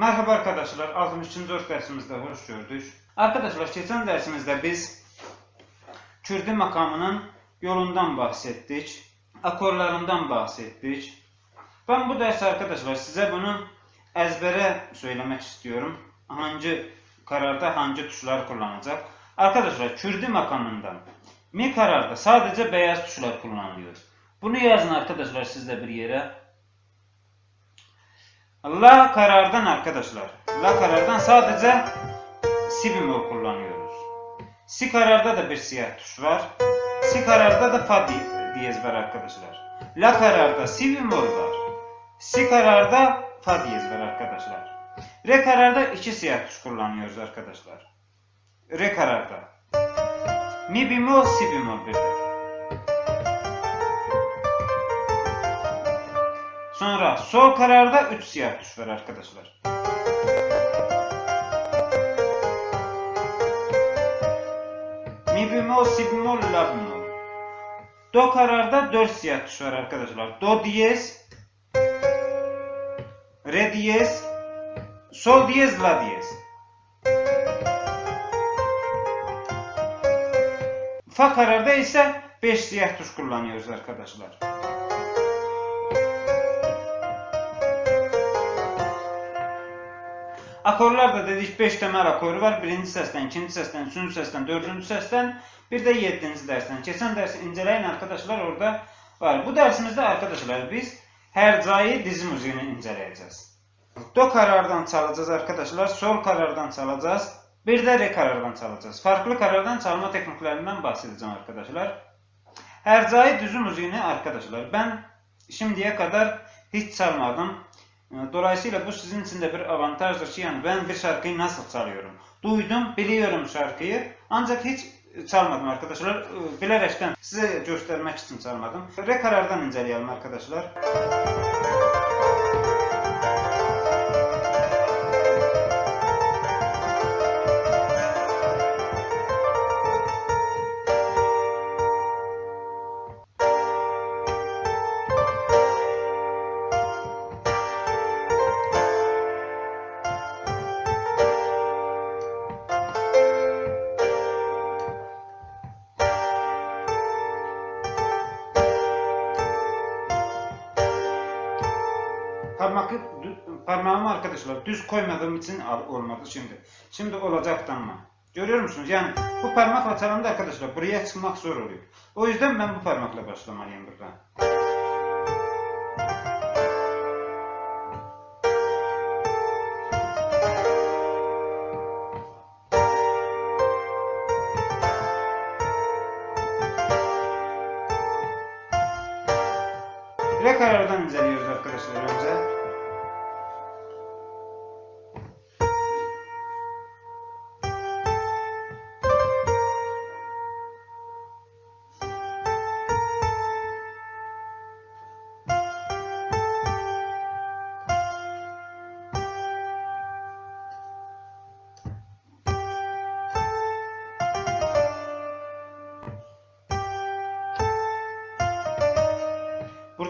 Merhaba arkadaşlar, 63. dersimizde hoş gördük. Arkadaşlar geçen dersimizde biz Kürdü makamının yolundan bahsettik, akorlarından bahsettik. Ben bu ders arkadaşlar size bunu ezbere söylemek istiyorum. Hangi kararda hangi tuşlar kullanacak? Arkadaşlar Kürdü makamından mi kararda sadece beyaz tuşlar kullanılıyor. Bunu yazın arkadaşlar siz de bir yere. La karardan arkadaşlar. La karardan sadece si bemol kullanıyoruz. Si kararda da bir siyah tuş var. Si kararda da fa di- diyez var arkadaşlar. La kararda si bemol var. Si kararda fa diyez var arkadaşlar. Re kararda iki siyah tuş kullanıyoruz arkadaşlar. Re kararda. Mi bemol, si bemol bir Sonra sol kararda 3 siyah tuş var arkadaşlar. Mi bemol, si bemol, la bemol. Do kararda 4 siyah tuş var arkadaşlar. Do diyez, re diyez, sol diyez, la diyez. Fa kararda ise 5 siyah tuş kullanıyoruz arkadaşlar. Akorlar da dedik 5 temel akoru var. Birinci səsdən, ikinci səsdən, üçüncü səsdən, dördüncü səsdən, bir de yedinci dərsdən. Keçən dərsi inceleyin arkadaşlar orada var. Bu dersimizde arkadaşlar biz her cayı dizi müziğini inceleyeceğiz. Do karardan çalacağız arkadaşlar. Sol karardan çalacağız. Bir de re karardan çalacağız. Farklı karardan çalma tekniklerinden bahsedeceğim arkadaşlar. Her cayı düzü müziğini arkadaşlar ben şimdiye kadar hiç çalmadım. Dolayısıyla bu sizin için de bir avantajdır ki yani ben bir şarkıyı nasıl çalıyorum. Duydum, biliyorum şarkıyı ancak hiç çalmadım arkadaşlar. Bilerekten size göstermek için çalmadım. Re karardan inceleyelim arkadaşlar. Parmak, parmağımı arkadaşlar düz koymadığım için olmadı şimdi. Şimdi olacak ama. Görüyor musunuz? Yani bu parmakla çalanda arkadaşlar buraya çıkmak zor oluyor. O yüzden ben bu parmakla başlamalıyım burada.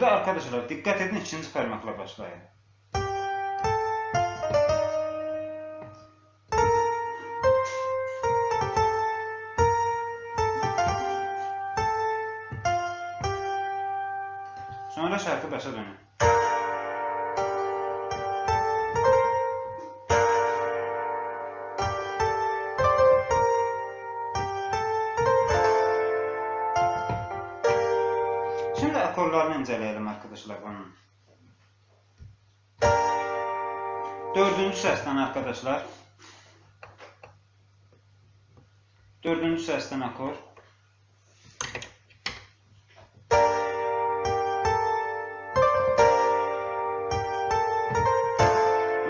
Burada arkadaşlar dikkat edin ikinci parmakla başlayın. Sonra şarkı başa dönün. İnceleyelim arkadaşlar bunun. Dördüncü sesten arkadaşlar. Dördüncü sesten akor.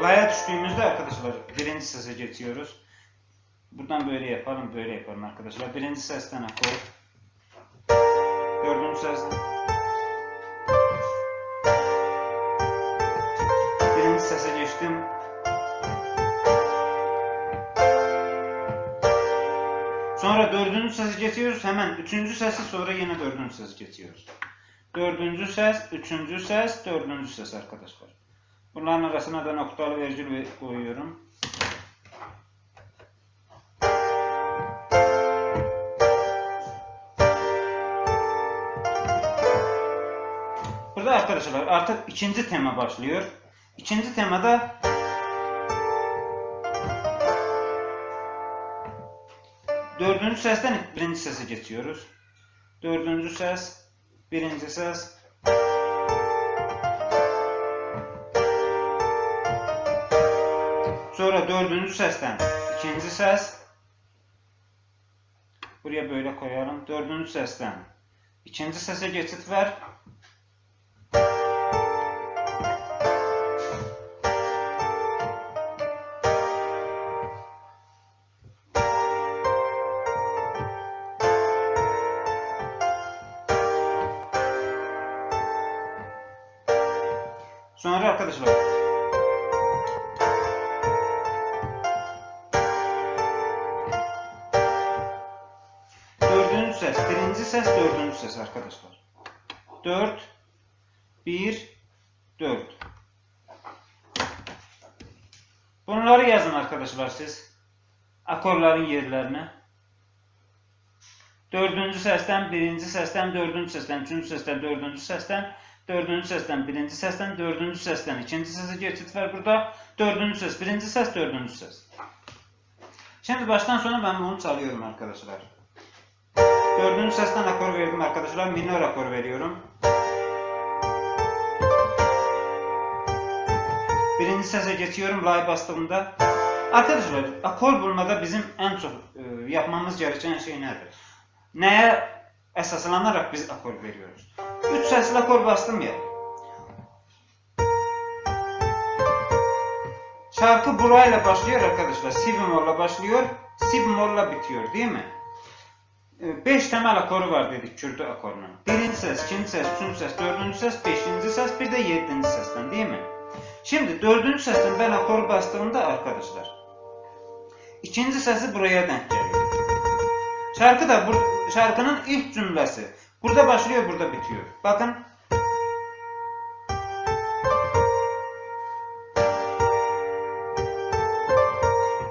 La'ya düştüğümüzde arkadaşlar birinci sese geçiyoruz. Buradan böyle yapalım, böyle yapalım arkadaşlar. Birinci sesten akor. Dördüncü sesten. Sese geçtim. Sonra dördüncü sesi geçiyoruz. Hemen üçüncü sesi sonra yine dördüncü sesi geçiyoruz. Dördüncü ses, üçüncü ses, dördüncü ses arkadaşlar. Bunların arasına da noktalı virgül koyuyorum. Burada arkadaşlar artık ikinci tema başlıyor. İkinci temada dördüncü sesten birinci sese geçiyoruz. Dördüncü ses, birinci ses. Sonra dördüncü sesten ikinci ses. Buraya böyle koyalım. Dördüncü sesten ikinci sese geçit ver. Arkadaşlar dördüncü ses, birinci ses, dördüncü ses arkadaşlar. Dört, bir, dört. Bunları yazın arkadaşlar siz. Akorların yerlerine. Dördüncü sesten, birinci sesten, dördüncü sesten, üçüncü sesten, dördüncü sesten, dördüncü sesten, birinci sesten, dördüncü sesten, ikinci sese geçit var burada. Dördüncü ses, birinci ses, dördüncü ses. Şimdi baştan sona ben bunu çalıyorum arkadaşlar. Dördüncü sesten akor verdim arkadaşlar. Minor akor veriyorum. Birinci sese geçiyorum lay bastığımda. Arkadaşlar akor bulmada bizim en çok e, yapmamız gereken şey nedir? Neye esaslanarak biz akor veriyoruz? Üç sesli akor bastım ya. Şarkı burayla başlıyor arkadaşlar. Si bemol'la başlıyor, si bemol'la bitiyor değil mi? 5 temel akoru var dedik Kürdü akorunun. Birinci ses, ikinci ses, üçüncü ses, dördüncü ses, beşinci ses, bir de yedinci sesten değil mi? Şimdi dördüncü sesten ben akoru bastığımda arkadaşlar, ikinci sesi buraya denk geliyor. Şarkı da bu, şarkının ilk cümlesi. Burada başlıyor, burada bitiyor. Bakın.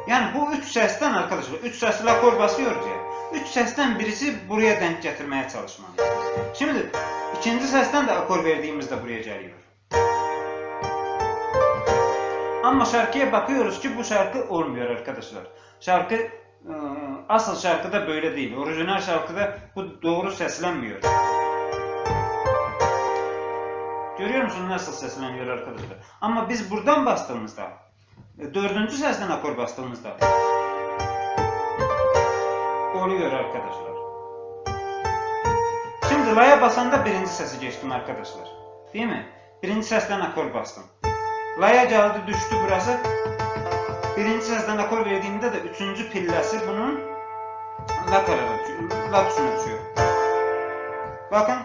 Yani bu üç sesten arkadaşlar, üç sesli akor basıyoruz ya. Üç sesten birisi buraya denk getirmeye çalışmalıyız. Şimdi ikinci sesten de akor verdiğimizde buraya geliyor. Ama şarkıya bakıyoruz ki bu şarkı olmuyor arkadaşlar. Şarkı asıl şarkıda böyle değil. Orijinal şarkıda bu doğru seslenmiyor. Görüyor musun nasıl sesleniyor arkadaşlar? Ama biz buradan bastığımızda, e, dördüncü sesten akor bastığımızda oluyor arkadaşlar. Şimdi la'ya basanda birinci sesi geçtim arkadaşlar. Değil mi? Birinci sesten akor bastım. La'ya geldi düştü burası. Birinci sesten akor verdiğimde de üçüncü pillesi bunun la karara düşüyor. La tuşuna düşüyor. Bakın.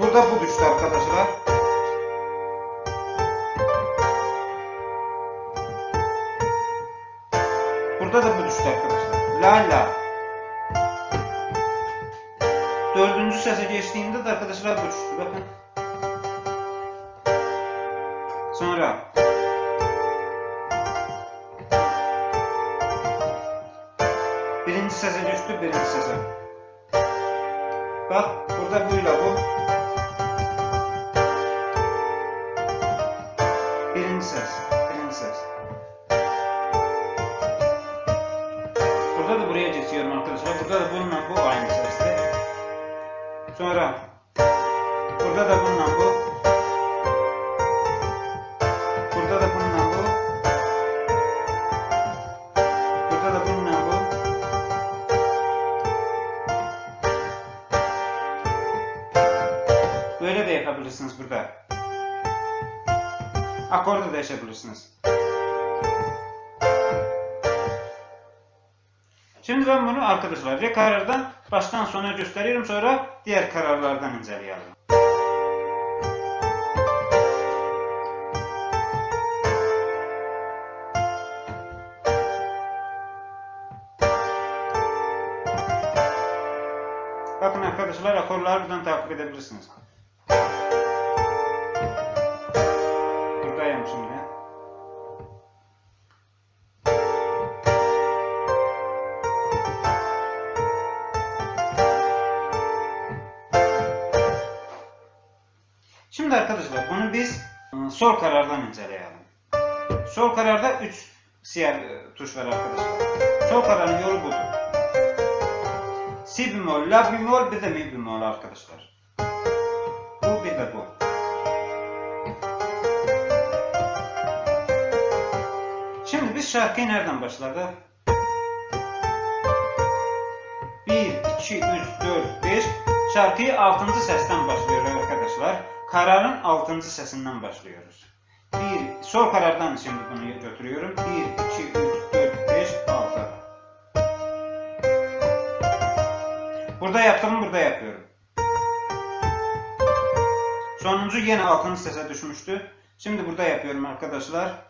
Burada bu düştü arkadaşlar. Burada da bu düştü arkadaşlar. La la. Dördüncü sese geçtiğimde de arkadaşlar bu düştü. Bakın. Sonra. Birinci sese. Bak, burada buyla bu. Birinci ses, birinci ses. Burada da buraya geçiyorum arkadaşlar. Burada da bununla bu aynı seste. Sonra de yapabilirsiniz burada. Akorda da değişebilirsiniz. Şimdi ben bunu arkadaşlar ya karardan baştan sona gösteriyorum sonra diğer kararlardan inceleyelim. Bakın arkadaşlar akorları buradan takip edebilirsiniz. Sol karardan inceleyelim. Sol kararda 3 siyah e, tuş var arkadaşlar. Sol kararın yolu budur. Si bemol, la bemol, bir de mi bemol arkadaşlar. Bu bir de bu. Şimdi biz şarkıyı nereden başladık? 1, 2, 3, 4, 5. Şarkıyı 6. sesten başlıyoruz arkadaşlar. Kararın 6. sesinden başlıyoruz. 1, sol karardan şimdi bunu götürüyorum. 1, 2, 3, 4, 5, 6. Burada yaptığımı burada yapıyorum. Sonuncu yine 6. sese düşmüştü. Şimdi burada yapıyorum arkadaşlar.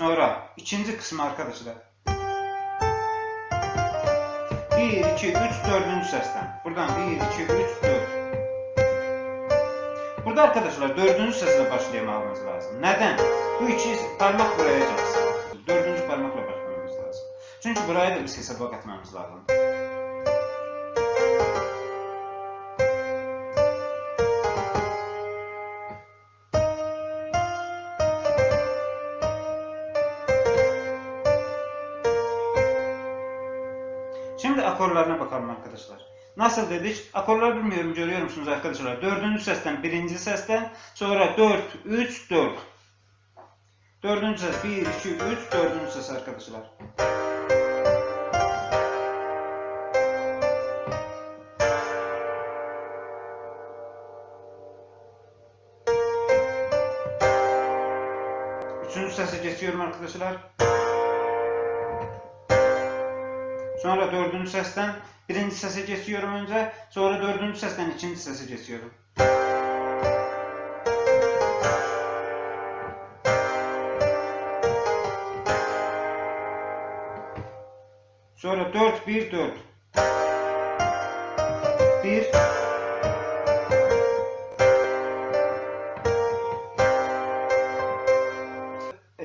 Sonra ikinci kısmı arkadaşlar. 1, 2, 3, 4. sesten. Buradan 1, 2, 3, 4. Burada arkadaşlar dördüncü sesle başlamamız lazım. Neden? Bu iki parmak buraya gelsin. Dördüncü parmakla başlamamız lazım. Çünkü burayı da biz hesaba katmamız lazım. Akorlarına bakalım arkadaşlar. Nasıl dedik? Akorlar bilmiyorum görüyor musunuz arkadaşlar? Dördüncü sesten birinci sesten sonra 4, 3, 4. Dördüncü ses 1, 2, 3, dördüncü ses arkadaşlar. Üçüncü sese geçiyorum arkadaşlar. Sonra dördüncü sesten birinci sese geçiyorum önce. Sonra dördüncü sesten ikinci sese geçiyorum. Sonra 4 1 4. 1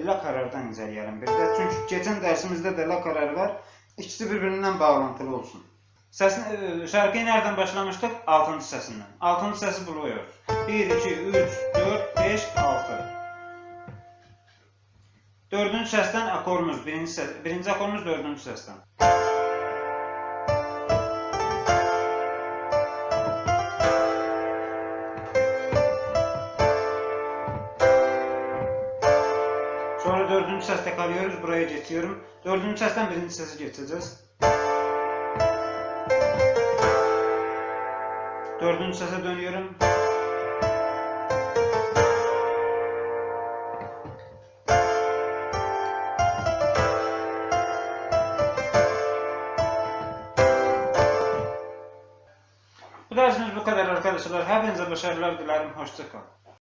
La karardan inceleyelim bir de. Çünkü geçen dersimizde de la kararı var. ikisi bir-birindən bağlantılı olsun. Səsin e, şarkıya nədən başlamışdıq? 6-cı səsindən. 6-cı səsi buraya. 1 2 3 4 5 6. Dördüncü səsdən akorumuz, birinci, səs, birinci akorumuz dördüncü səsdən. Kalıyoruz. Buraya geçiyorum. Dördüncü sesten birinci sese geçeceğiz. Dördüncü sese dönüyorum. Bu dersimiz bu kadar arkadaşlar. Hepinize başarılar dilerim. Hoşçakalın.